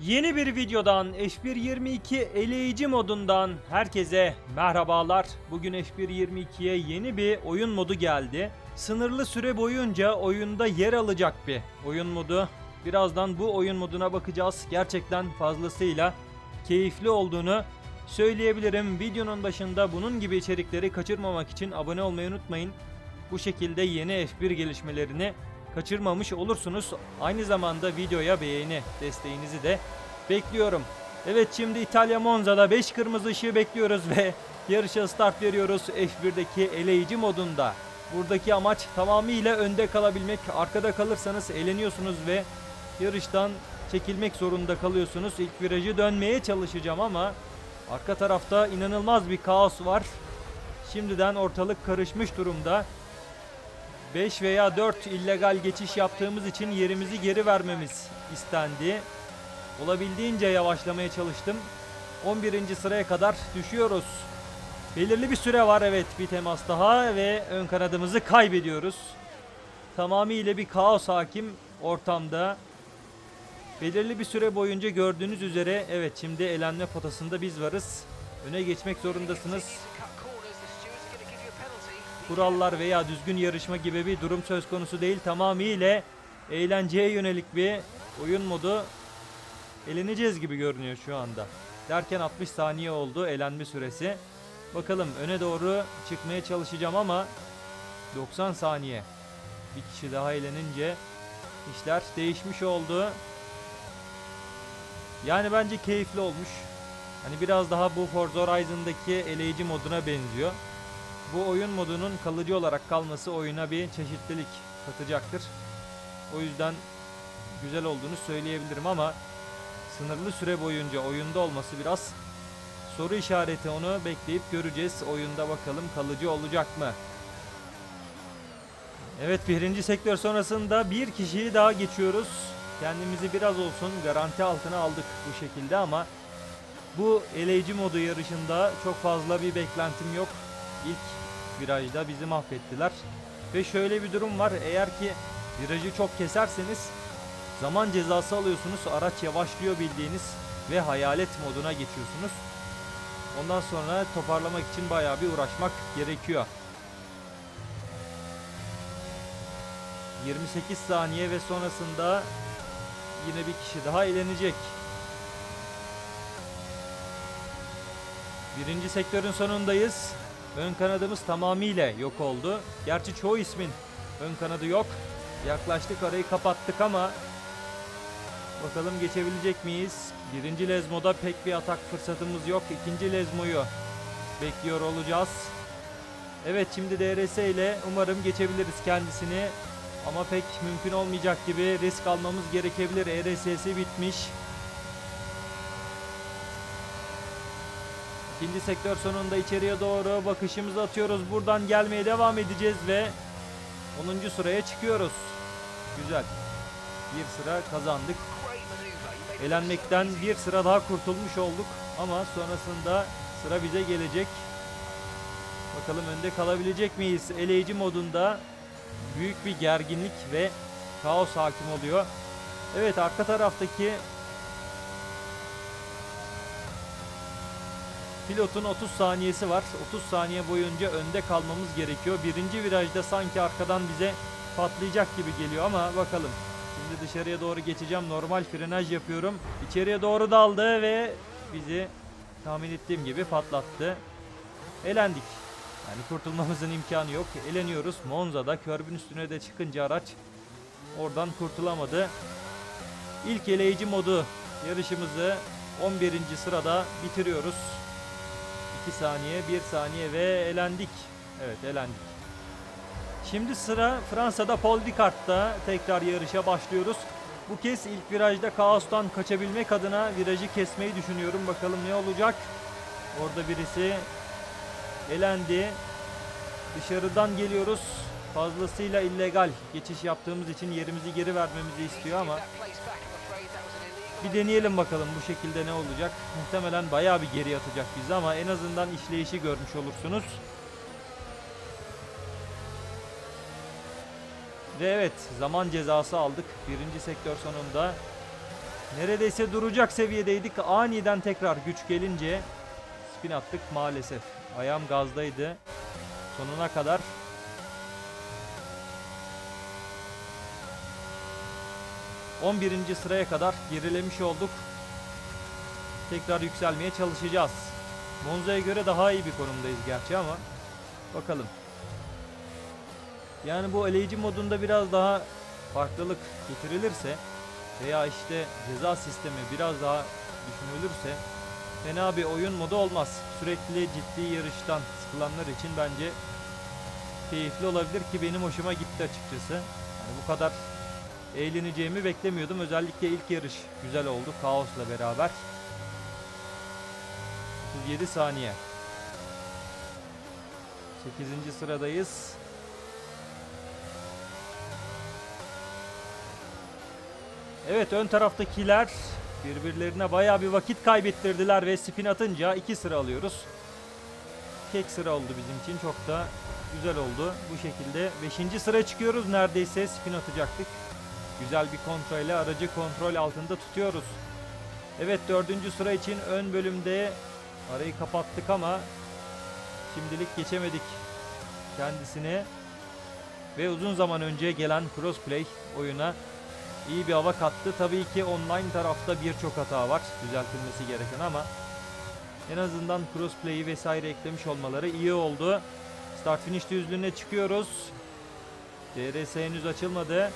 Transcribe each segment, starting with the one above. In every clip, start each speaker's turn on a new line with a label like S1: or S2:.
S1: Yeni bir videodan F1.22 eleyici modundan herkese merhabalar. Bugün F1.22'ye yeni bir oyun modu geldi. Sınırlı süre boyunca oyunda yer alacak bir oyun modu. Birazdan bu oyun moduna bakacağız. Gerçekten fazlasıyla keyifli olduğunu söyleyebilirim. Videonun başında bunun gibi içerikleri kaçırmamak için abone olmayı unutmayın. Bu şekilde yeni F1 gelişmelerini kaçırmamış olursunuz. Aynı zamanda videoya beğeni desteğinizi de bekliyorum. Evet şimdi İtalya Monza'da 5 kırmızı ışığı bekliyoruz ve yarışa start veriyoruz F1'deki eleyici modunda. Buradaki amaç tamamıyla önde kalabilmek. Arkada kalırsanız eleniyorsunuz ve yarıştan çekilmek zorunda kalıyorsunuz. İlk virajı dönmeye çalışacağım ama arka tarafta inanılmaz bir kaos var. Şimdiden ortalık karışmış durumda. 5 veya 4 illegal geçiş yaptığımız için yerimizi geri vermemiz istendi. Olabildiğince yavaşlamaya çalıştım. 11. sıraya kadar düşüyoruz. Belirli bir süre var evet bir temas daha ve ön kanadımızı kaybediyoruz. Tamamıyla bir kaos hakim ortamda. Belirli bir süre boyunca gördüğünüz üzere evet şimdi elenme potasında biz varız. Öne geçmek zorundasınız kurallar veya düzgün yarışma gibi bir durum söz konusu değil. Tamamıyla eğlenceye yönelik bir oyun modu. Eleneceğiz gibi görünüyor şu anda. Derken 60 saniye oldu elenme süresi. Bakalım öne doğru çıkmaya çalışacağım ama 90 saniye. Bir kişi daha eğlenince işler değişmiş oldu. Yani bence keyifli olmuş. Hani biraz daha bu Forza Horizon'daki eleyici moduna benziyor. Bu oyun modunun kalıcı olarak kalması oyuna bir çeşitlilik katacaktır. O yüzden güzel olduğunu söyleyebilirim ama sınırlı süre boyunca oyunda olması biraz soru işareti onu bekleyip göreceğiz. Oyunda bakalım kalıcı olacak mı? Evet birinci sektör sonrasında bir kişiyi daha geçiyoruz. Kendimizi biraz olsun garanti altına aldık bu şekilde ama bu eleyici modu yarışında çok fazla bir beklentim yok. İlk virajda bizi mahvettiler. Ve şöyle bir durum var. Eğer ki virajı çok keserseniz zaman cezası alıyorsunuz. Araç yavaşlıyor bildiğiniz ve hayalet moduna geçiyorsunuz. Ondan sonra toparlamak için bayağı bir uğraşmak gerekiyor. 28 saniye ve sonrasında yine bir kişi daha eğlenecek. Birinci sektörün sonundayız. Ön kanadımız tamamıyla yok oldu. Gerçi çoğu ismin ön kanadı yok. Yaklaştık arayı kapattık ama bakalım geçebilecek miyiz? Birinci Lezmo'da pek bir atak fırsatımız yok. İkinci Lezmo'yu bekliyor olacağız. Evet şimdi DRS ile umarım geçebiliriz kendisini. Ama pek mümkün olmayacak gibi risk almamız gerekebilir. ERS'si bitmiş. İkinci sektör sonunda içeriye doğru bakışımızı atıyoruz. Buradan gelmeye devam edeceğiz ve 10. sıraya çıkıyoruz. Güzel. Bir sıra kazandık. Elenmekten bir sıra daha kurtulmuş olduk. Ama sonrasında sıra bize gelecek. Bakalım önde kalabilecek miyiz? Eleyici modunda büyük bir gerginlik ve kaos hakim oluyor. Evet arka taraftaki Pilotun 30 saniyesi var. 30 saniye boyunca önde kalmamız gerekiyor. Birinci virajda sanki arkadan bize patlayacak gibi geliyor ama bakalım. Şimdi dışarıya doğru geçeceğim. Normal frenaj yapıyorum. İçeriye doğru daldı ve bizi tahmin ettiğim gibi patlattı. Elendik. Yani kurtulmamızın imkanı yok. Eleniyoruz. Monza'da körbün üstüne de çıkınca araç oradan kurtulamadı. İlk eleyici modu yarışımızı 11. sırada bitiriyoruz. 2 saniye, 1 saniye ve elendik. Evet elendik. Şimdi sıra Fransa'da Paul Ricard'da tekrar yarışa başlıyoruz. Bu kez ilk virajda kaostan kaçabilmek adına virajı kesmeyi düşünüyorum. Bakalım ne olacak. Orada birisi elendi. Dışarıdan geliyoruz. Fazlasıyla illegal geçiş yaptığımız için yerimizi geri vermemizi istiyor ama bir deneyelim bakalım bu şekilde ne olacak. Muhtemelen bayağı bir geri atacak bizi ama en azından işleyişi görmüş olursunuz. Ve evet zaman cezası aldık. Birinci sektör sonunda Neredeyse duracak seviyedeydik. Aniden tekrar güç gelince spin attık maalesef. Ayağım gazdaydı. Sonuna kadar. On birinci sıraya kadar gerilemiş olduk. Tekrar yükselmeye çalışacağız. Monza'ya göre daha iyi bir konumdayız gerçi ama bakalım. Yani bu eleyici modunda biraz daha farklılık getirilirse veya işte ceza sistemi biraz daha düşünülürse fena bir oyun modu olmaz. Sürekli ciddi yarıştan sıkılanlar için bence keyifli olabilir ki benim hoşuma gitti açıkçası. Yani bu kadar eğleneceğimi beklemiyordum. Özellikle ilk yarış güzel oldu kaosla beraber. 37 saniye. 8. sıradayız. Evet ön taraftakiler birbirlerine bayağı bir vakit kaybettirdiler ve spin atınca 2 sıra alıyoruz. Tek sıra oldu bizim için çok da güzel oldu. Bu şekilde 5. sıra çıkıyoruz neredeyse spin atacaktık. Güzel bir kontrol ile aracı kontrol altında tutuyoruz. Evet dördüncü sıra için ön bölümde arayı kapattık ama şimdilik geçemedik kendisine. Ve uzun zaman önce gelen crossplay oyuna iyi bir hava kattı. Tabii ki online tarafta birçok hata var düzeltilmesi gereken ama en azından crossplay'i vesaire eklemiş olmaları iyi oldu. Start finish düzlüğüne çıkıyoruz. DRS henüz açılmadı.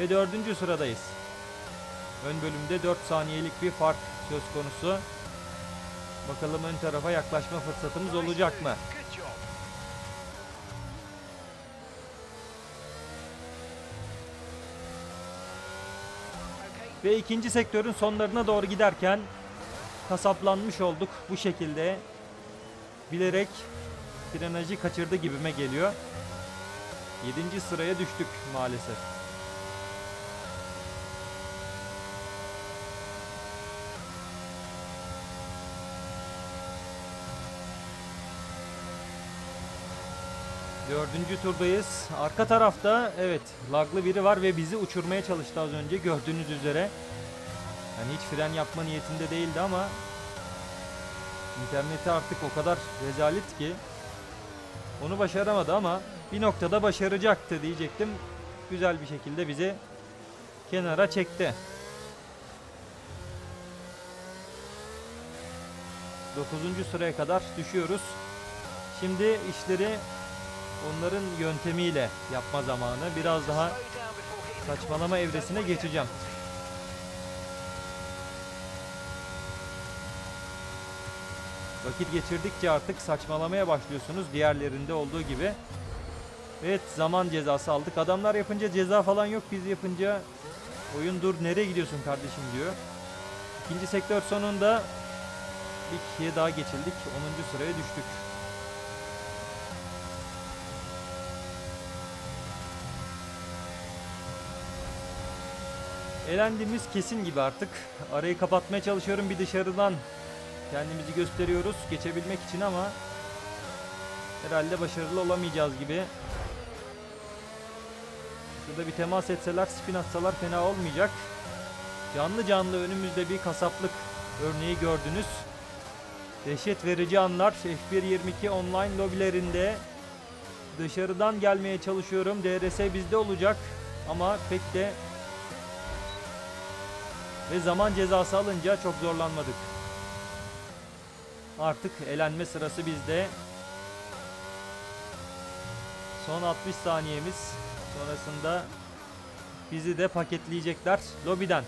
S1: Ve dördüncü sıradayız. Ön bölümde 4 saniyelik bir fark söz konusu. Bakalım ön tarafa yaklaşma fırsatımız olacak mı? Ve ikinci sektörün sonlarına doğru giderken kasaplanmış olduk bu şekilde. Bilerek frenajı kaçırdı gibime geliyor. 7. sıraya düştük maalesef. Dördüncü turdayız. Arka tarafta evet laglı biri var ve bizi uçurmaya çalıştı az önce gördüğünüz üzere. Yani hiç fren yapma niyetinde değildi ama interneti artık o kadar rezalet ki onu başaramadı ama bir noktada başaracaktı diyecektim. Güzel bir şekilde bizi kenara çekti. 9. sıraya kadar düşüyoruz. Şimdi işleri onların yöntemiyle yapma zamanı. Biraz daha saçmalama evresine geçeceğim. Vakit geçirdikçe artık saçmalamaya başlıyorsunuz diğerlerinde olduğu gibi. Evet zaman cezası aldık. Adamlar yapınca ceza falan yok. Biz yapınca oyun dur nereye gidiyorsun kardeşim diyor. İkinci sektör sonunda bir kişiye daha geçildik. 10. sıraya düştük. Elendiğimiz kesin gibi artık. Arayı kapatmaya çalışıyorum bir dışarıdan. Kendimizi gösteriyoruz geçebilmek için ama herhalde başarılı olamayacağız gibi. Şurada bir temas etseler, spin atsalar fena olmayacak. Canlı canlı önümüzde bir kasaplık örneği gördünüz. Dehşet verici anlar F1.22 online lobilerinde dışarıdan gelmeye çalışıyorum. DRS bizde olacak ama pek de ve zaman cezası alınca çok zorlanmadık. Artık elenme sırası bizde. Son 60 saniyemiz. Sonrasında bizi de paketleyecekler lobiden.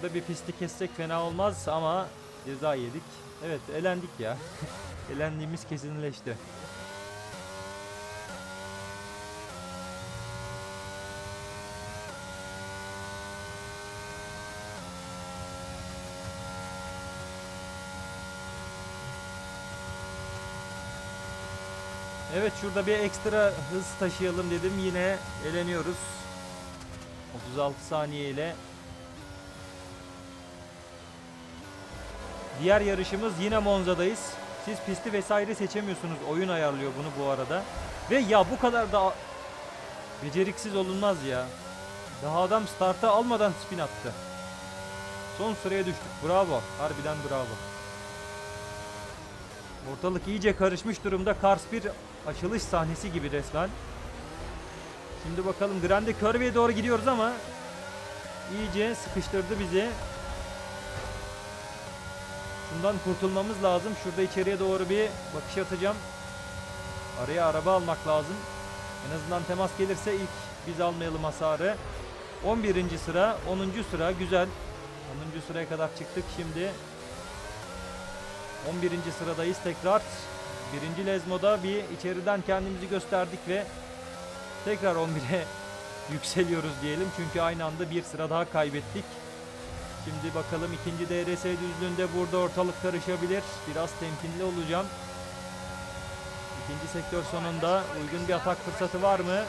S1: Şurada bir pisti kessek fena olmaz ama ceza yedik. Evet elendik ya. Elendiğimiz kesinleşti. Evet şurada bir ekstra hız taşıyalım dedim. Yine eleniyoruz. 36 saniye ile Diğer yarışımız yine Monza'dayız. Siz pisti vesaire seçemiyorsunuz. Oyun ayarlıyor bunu bu arada. Ve ya bu kadar da beceriksiz olunmaz ya. Daha adam starta almadan spin attı. Son sıraya düştük. Bravo. Harbiden bravo. Ortalık iyice karışmış durumda. Kars bir açılış sahnesi gibi resmen. Şimdi bakalım Grande Curve'ye doğru gidiyoruz ama iyice sıkıştırdı bizi. Şundan kurtulmamız lazım. Şurada içeriye doğru bir bakış atacağım. Araya araba almak lazım. En azından temas gelirse ilk biz almayalım hasarı. 11. sıra, 10. sıra güzel. 10. sıraya kadar çıktık şimdi. 11. sıradayız tekrar. Birinci Lezmo'da bir içeriden kendimizi gösterdik ve tekrar 11'e yükseliyoruz diyelim. Çünkü aynı anda bir sıra daha kaybettik. Şimdi bakalım ikinci DRS düzlüğünde burada ortalık karışabilir. Biraz temkinli olacağım. İkinci sektör sonunda uygun bir atak fırsatı var mı?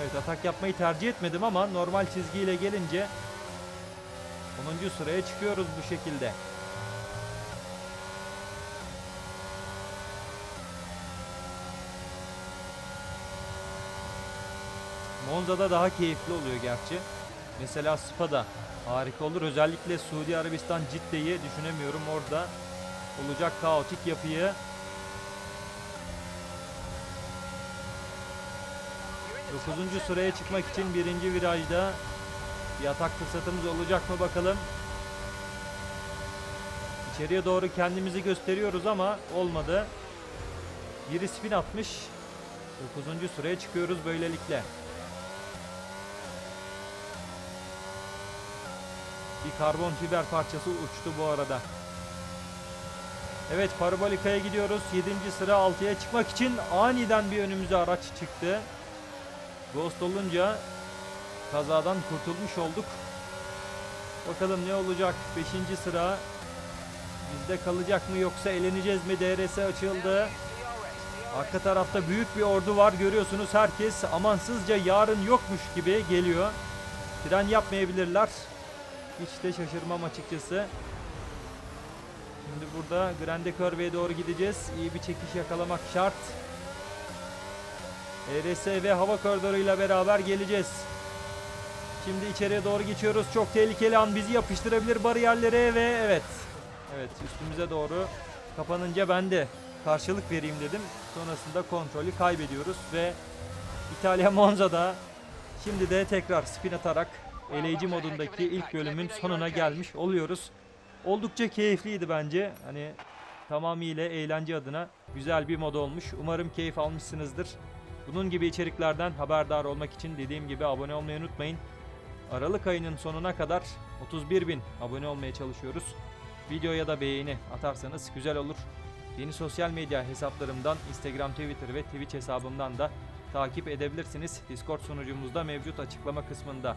S1: Evet atak yapmayı tercih etmedim ama normal çizgiyle gelince 10. sıraya çıkıyoruz bu şekilde. Monza'da daha keyifli oluyor gerçi. Mesela Spa'da harika olur. Özellikle Suudi Arabistan Cidde'yi düşünemiyorum orada olacak kaotik yapıyı. 9. sıraya çıkmak için birinci virajda bir atak fırsatımız olacak mı bakalım. İçeriye doğru kendimizi gösteriyoruz ama olmadı. Biri spin atmış. 9. sıraya çıkıyoruz böylelikle. Bir karbon fiber parçası uçtu bu arada. Evet Parabolika'ya gidiyoruz. 7. sıra 6'ya çıkmak için aniden bir önümüze araç çıktı. Ghost olunca kazadan kurtulmuş olduk. Bakalım ne olacak? 5. sıra bizde kalacak mı yoksa eleneceğiz mi? DRS açıldı. Arka tarafta büyük bir ordu var görüyorsunuz. Herkes amansızca yarın yokmuş gibi geliyor. Fren yapmayabilirler. Hiç de şaşırmam açıkçası. Şimdi burada Grande Curve'ye doğru gideceğiz. İyi bir çekiş yakalamak şart. ERS ve hava koridoruyla beraber geleceğiz. Şimdi içeriye doğru geçiyoruz. Çok tehlikeli an bizi yapıştırabilir bariyerlere ve evet. Evet üstümüze doğru kapanınca ben de karşılık vereyim dedim. Sonrasında kontrolü kaybediyoruz ve İtalya Monza'da şimdi de tekrar spin atarak eleyici modundaki ilk bölümün sonuna gelmiş oluyoruz. Oldukça keyifliydi bence. Hani tamamıyla eğlence adına güzel bir mod olmuş. Umarım keyif almışsınızdır. Bunun gibi içeriklerden haberdar olmak için dediğim gibi abone olmayı unutmayın. Aralık ayının sonuna kadar 31 bin abone olmaya çalışıyoruz. Videoya da beğeni atarsanız güzel olur. Yeni sosyal medya hesaplarımdan Instagram, Twitter ve Twitch hesabımdan da takip edebilirsiniz. Discord sunucumuzda mevcut açıklama kısmında.